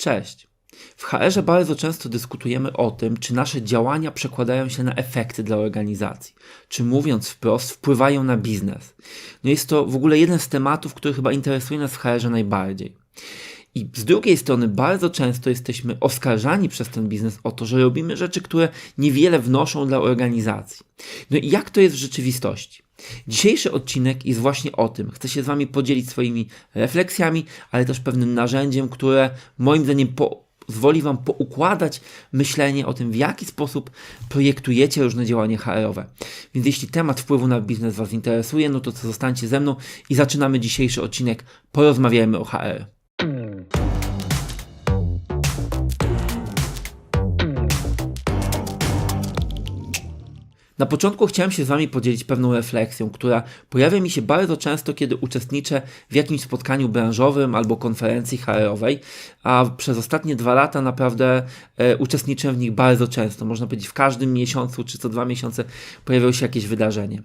Cześć. W HR-ze bardzo często dyskutujemy o tym, czy nasze działania przekładają się na efekty dla organizacji, czy mówiąc wprost, wpływają na biznes. No jest to w ogóle jeden z tematów, który chyba interesuje nas w HR-ze najbardziej. I z drugiej strony bardzo często jesteśmy oskarżani przez ten biznes o to, że robimy rzeczy, które niewiele wnoszą dla organizacji. No i jak to jest w rzeczywistości? Dzisiejszy odcinek jest właśnie o tym. Chcę się z Wami podzielić swoimi refleksjami, ale też pewnym narzędziem, które moim zdaniem pozwoli Wam poukładać myślenie o tym, w jaki sposób projektujecie różne działania HR-owe. Więc jeśli temat wpływu na biznes Was interesuje, no to zostańcie ze mną i zaczynamy dzisiejszy odcinek. Porozmawiajmy o HR. Na początku chciałem się z Wami podzielić pewną refleksją, która pojawia mi się bardzo często, kiedy uczestniczę w jakimś spotkaniu branżowym albo konferencji HR-owej, a przez ostatnie dwa lata naprawdę e, uczestniczę w nich bardzo często. Można powiedzieć, w każdym miesiącu czy co dwa miesiące pojawiało się jakieś wydarzenie.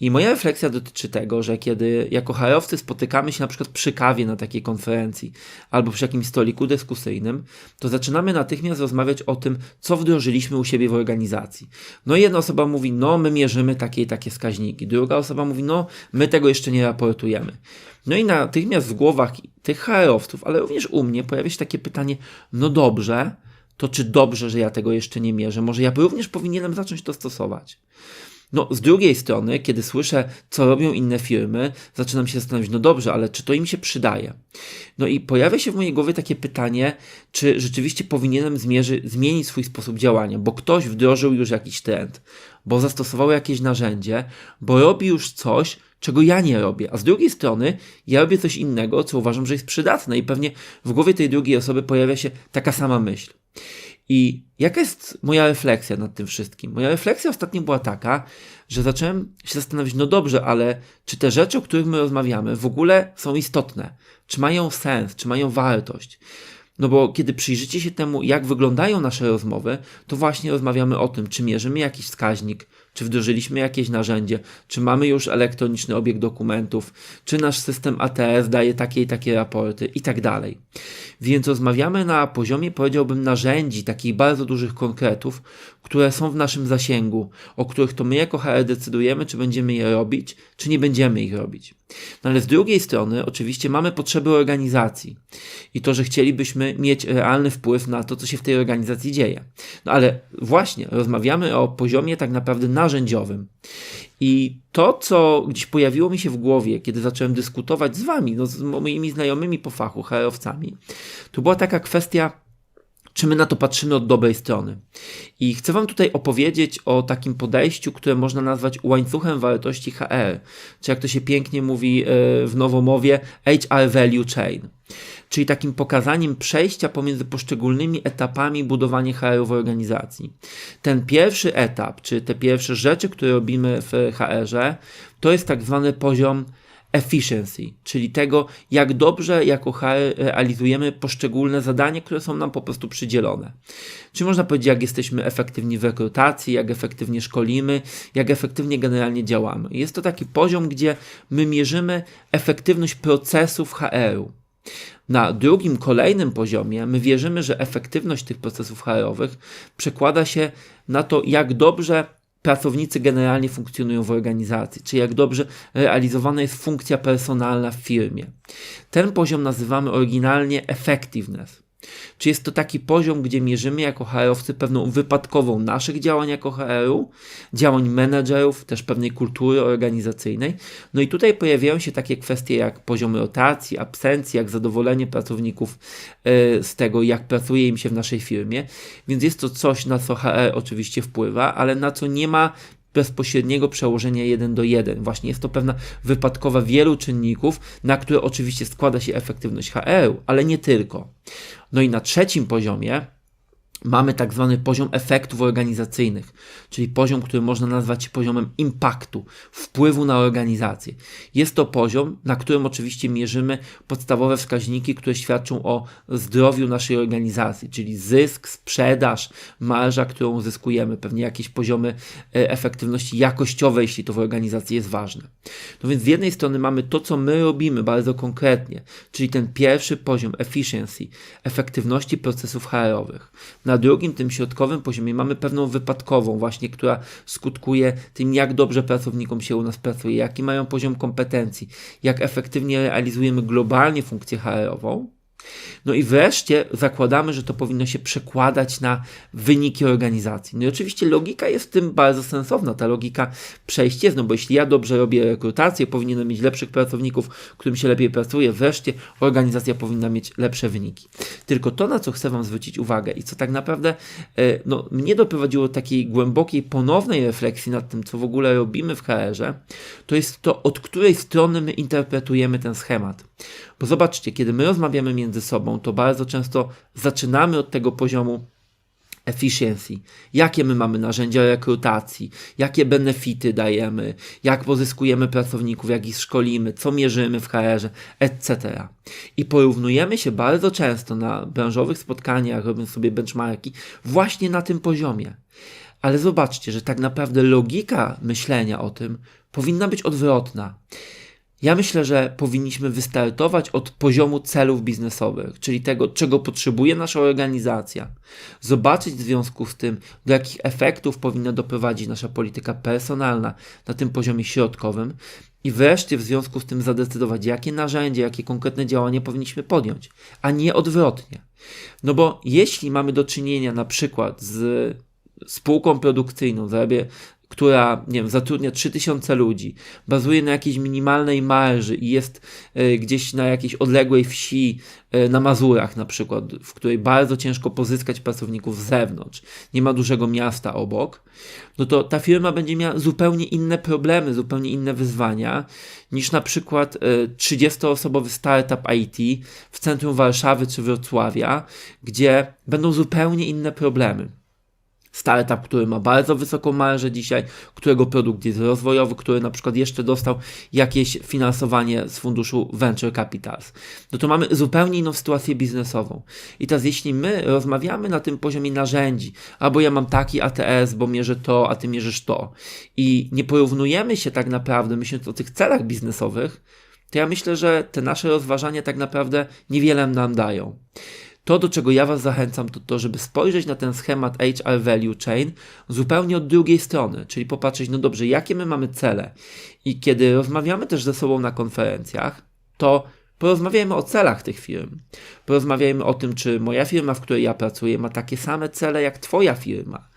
I moja refleksja dotyczy tego, że kiedy jako HR-owcy spotykamy się na przykład przy kawie na takiej konferencji albo przy jakimś stoliku dyskusyjnym, to zaczynamy natychmiast rozmawiać o tym, co wdrożyliśmy u siebie w organizacji. No i jedna osoba mówi, no my mierzymy takie i takie wskaźniki. Druga osoba mówi, no my tego jeszcze nie raportujemy. No i natychmiast w głowach tych HR-owców, ale również u mnie pojawia się takie pytanie, no dobrze, to czy dobrze, że ja tego jeszcze nie mierzę? Może ja również powinienem zacząć to stosować? No, z drugiej strony, kiedy słyszę, co robią inne firmy, zaczynam się zastanawiać, no dobrze, ale czy to im się przydaje? No i pojawia się w mojej głowie takie pytanie, czy rzeczywiście powinienem zmierzy, zmienić swój sposób działania, bo ktoś wdrożył już jakiś trend, bo zastosował jakieś narzędzie, bo robi już coś, czego ja nie robię. A z drugiej strony, ja robię coś innego, co uważam, że jest przydatne, i pewnie w głowie tej drugiej osoby pojawia się taka sama myśl. I jaka jest moja refleksja nad tym wszystkim? Moja refleksja ostatnio była taka, że zacząłem się zastanawiać, no dobrze, ale czy te rzeczy, o których my rozmawiamy, w ogóle są istotne? Czy mają sens? Czy mają wartość? No bo kiedy przyjrzycie się temu, jak wyglądają nasze rozmowy, to właśnie rozmawiamy o tym, czy mierzymy jakiś wskaźnik, czy wdrożyliśmy jakieś narzędzie, czy mamy już elektroniczny obieg dokumentów, czy nasz system ATS daje takie i takie raporty i tak dalej. Więc rozmawiamy na poziomie, powiedziałbym, narzędzi, takich bardzo dużych konkretów, które są w naszym zasięgu, o których to my jako HR decydujemy, czy będziemy je robić, czy nie będziemy ich robić. No ale z drugiej strony, oczywiście, mamy potrzeby organizacji i to, że chcielibyśmy mieć realny wpływ na to, co się w tej organizacji dzieje. No ale właśnie, rozmawiamy o poziomie tak naprawdę narzędziowym. I to, co gdzieś pojawiło mi się w głowie, kiedy zacząłem dyskutować z wami, no, z moimi znajomymi po fachu, HR-owcami, to była taka kwestia, czy my na to patrzymy od dobrej strony. I chcę Wam tutaj opowiedzieć o takim podejściu, które można nazwać łańcuchem wartości HR, czy jak to się pięknie mówi e, w nowomowie, HR Value Chain czyli takim pokazaniem przejścia pomiędzy poszczególnymi etapami budowania HR w organizacji. Ten pierwszy etap, czy te pierwsze rzeczy, które robimy w HR-ze, to jest tak zwany poziom efficiency, czyli tego, jak dobrze jako HR realizujemy poszczególne zadania, które są nam po prostu przydzielone. Czy można powiedzieć, jak jesteśmy efektywni w rekrutacji, jak efektywnie szkolimy, jak efektywnie generalnie działamy. Jest to taki poziom, gdzie my mierzymy efektywność procesów HR-u. Na drugim, kolejnym poziomie my wierzymy, że efektywność tych procesów HR-owych przekłada się na to, jak dobrze pracownicy generalnie funkcjonują w organizacji, czy jak dobrze realizowana jest funkcja personalna w firmie. Ten poziom nazywamy oryginalnie effectiveness. Czy jest to taki poziom, gdzie mierzymy jako HR-owcy pewną wypadkową naszych działań jako HR-u, działań menedżerów, też pewnej kultury organizacyjnej? No i tutaj pojawiają się takie kwestie jak poziom rotacji, absencji, jak zadowolenie pracowników yy, z tego, jak pracuje im się w naszej firmie. Więc jest to coś, na co HR oczywiście wpływa, ale na co nie ma bezpośredniego przełożenia 1 do 1. Właśnie jest to pewna wypadkowa wielu czynników, na które oczywiście składa się efektywność HR, ale nie tylko. No i na trzecim poziomie mamy tak zwany poziom efektów organizacyjnych, czyli poziom, który można nazwać poziomem impaktu, wpływu na organizację. Jest to poziom, na którym oczywiście mierzymy podstawowe wskaźniki, które świadczą o zdrowiu naszej organizacji, czyli zysk, sprzedaż, marża, którą uzyskujemy, pewnie jakieś poziomy e, efektywności jakościowej, jeśli to w organizacji jest ważne. No więc z jednej strony mamy to, co my robimy bardzo konkretnie, czyli ten pierwszy poziom efficiency, efektywności procesów HR-owych. Na drugim, tym środkowym poziomie mamy pewną wypadkową właśnie, która skutkuje tym, jak dobrze pracownikom się u nas pracuje, jaki mają poziom kompetencji, jak efektywnie realizujemy globalnie funkcję HR-ową. No i wreszcie zakładamy, że to powinno się przekładać na wyniki organizacji. No i oczywiście logika jest w tym bardzo sensowna, ta logika przejść jest, no bo jeśli ja dobrze robię rekrutację, powinienem mieć lepszych pracowników, którym się lepiej pracuje, wreszcie organizacja powinna mieć lepsze wyniki. Tylko to, na co chcę Wam zwrócić uwagę i co tak naprawdę e, no, mnie doprowadziło do takiej głębokiej, ponownej refleksji nad tym, co w ogóle robimy w HR-ze, to jest to, od której strony my interpretujemy ten schemat. Bo zobaczcie, kiedy my rozmawiamy między sobą, to bardzo często zaczynamy od tego poziomu efficiency, jakie my mamy narzędzia rekrutacji, jakie benefity dajemy, jak pozyskujemy pracowników, jak ich szkolimy, co mierzymy w HR-ze, etc. I porównujemy się bardzo często na branżowych spotkaniach, robiąc sobie benchmarki, właśnie na tym poziomie. Ale zobaczcie, że tak naprawdę logika myślenia o tym powinna być odwrotna. Ja myślę, że powinniśmy wystartować od poziomu celów biznesowych, czyli tego, czego potrzebuje nasza organizacja, zobaczyć w związku z tym, do jakich efektów powinna doprowadzić nasza polityka personalna na tym poziomie środkowym i wreszcie w związku z tym zadecydować, jakie narzędzia, jakie konkretne działania powinniśmy podjąć, a nie odwrotnie. No bo jeśli mamy do czynienia na przykład z spółką produkcyjną, zarabia która, nie wiem, zatrudnia 3000 ludzi, bazuje na jakiejś minimalnej marży i jest y, gdzieś na jakiejś odległej wsi, y, na Mazurach na przykład, w której bardzo ciężko pozyskać pracowników z zewnątrz, nie ma dużego miasta obok, no to ta firma będzie miała zupełnie inne problemy, zupełnie inne wyzwania niż na przykład y, 30-osobowy startup IT w centrum Warszawy czy Wrocławia, gdzie będą zupełnie inne problemy startup, który ma bardzo wysoką marżę dzisiaj, którego produkt jest rozwojowy, który na przykład jeszcze dostał jakieś finansowanie z funduszu Venture Capitals. No to mamy zupełnie inną sytuację biznesową. I teraz jeśli my rozmawiamy na tym poziomie narzędzi, albo ja mam taki ATS, bo mierzę to, a ty mierzysz to i nie porównujemy się tak naprawdę, myśląc o tych celach biznesowych, to ja myślę, że te nasze rozważania tak naprawdę niewiele nam dają. To, do czego ja Was zachęcam, to to, żeby spojrzeć na ten schemat HR Value Chain zupełnie od drugiej strony, czyli popatrzeć, no dobrze, jakie my mamy cele. I kiedy rozmawiamy też ze sobą na konferencjach, to porozmawiajmy o celach tych firm. Porozmawiajmy o tym, czy moja firma, w której ja pracuję, ma takie same cele jak Twoja firma.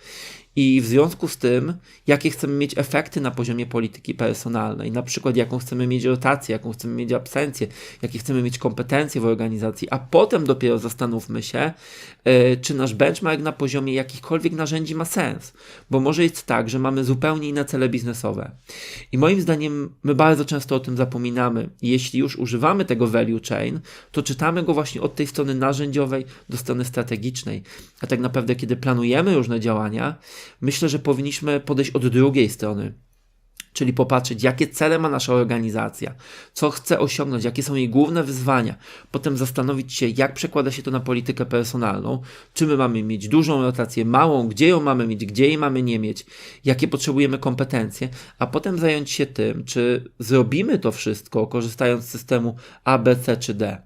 I w związku z tym, jakie chcemy mieć efekty na poziomie polityki personalnej, na przykład jaką chcemy mieć rotację, jaką chcemy mieć absencję, jakie chcemy mieć kompetencje w organizacji, a potem dopiero zastanówmy się, yy, czy nasz benchmark na poziomie jakichkolwiek narzędzi ma sens. Bo może jest tak, że mamy zupełnie inne cele biznesowe. I moim zdaniem my bardzo często o tym zapominamy. Jeśli już używamy tego value chain, to czytamy go właśnie od tej strony narzędziowej do strony strategicznej. A tak naprawdę, kiedy planujemy różne działania, myślę, że powinniśmy podejść od drugiej strony. Czyli popatrzeć, jakie cele ma nasza organizacja, co chce osiągnąć, jakie są jej główne wyzwania. Potem zastanowić się, jak przekłada się to na politykę personalną, czy my mamy mieć dużą rotację, małą, gdzie ją mamy mieć, gdzie jej mamy nie mieć, jakie potrzebujemy kompetencje, a potem zająć się tym, czy zrobimy to wszystko, korzystając z systemu A, B, C czy D.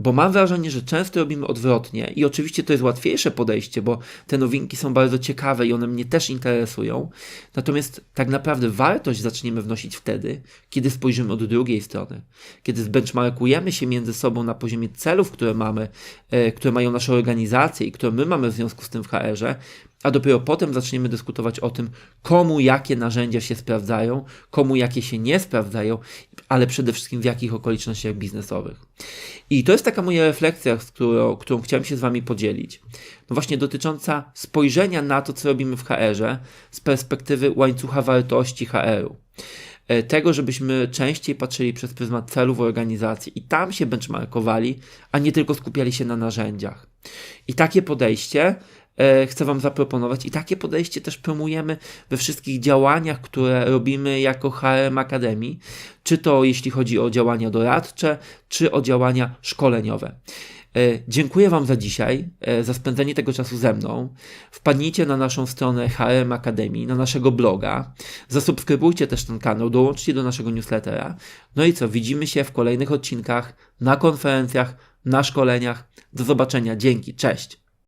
Bo mam wrażenie, że często robimy odwrotnie i oczywiście to jest łatwiejsze podejście, bo te nowinki są bardzo ciekawe i one mnie też interesują. Natomiast tak naprawdę wartość zaczniemy wnosić wtedy, kiedy spojrzymy od drugiej strony. Kiedy zbenchmarkujemy się między sobą na poziomie celów, które mamy, e, które mają nasze organizacje i które my mamy w związku z tym w HR-ze, a dopiero potem zaczniemy dyskutować o tym, komu jakie narzędzia się sprawdzają, komu jakie się nie sprawdzają, ale przede wszystkim w jakich okolicznościach biznesowych. I to jest taka moja refleksja, którą, którą chciałem się z Wami podzielić. No właśnie dotycząca spojrzenia na to, co robimy w HR-ze z perspektywy łańcucha wartości HR-u e, tego, żebyśmy częściej patrzyli przez pryzmat celów organizacji i tam się benchmarkowali, a nie tylko skupiali się na narzędziach. I takie podejście chcę Wam zaproponować i takie podejście też promujemy we wszystkich działaniach, które robimy jako HRM Akademii, czy to jeśli chodzi o działania doradcze, czy o działania szkoleniowe. E, Dziękuję Wam za dzisiaj, e, za spędzenie tego czasu ze mną. Wpadnijcie na naszą stronę HRM Akademii, na naszego bloga. Zasubskrybujcie też ten kanał, dołączcie do naszego newslettera. No i co, widzimy się w kolejnych odcinkach, na konferencjach, na szkoleniach. Do zobaczenia, dzięki, cześć.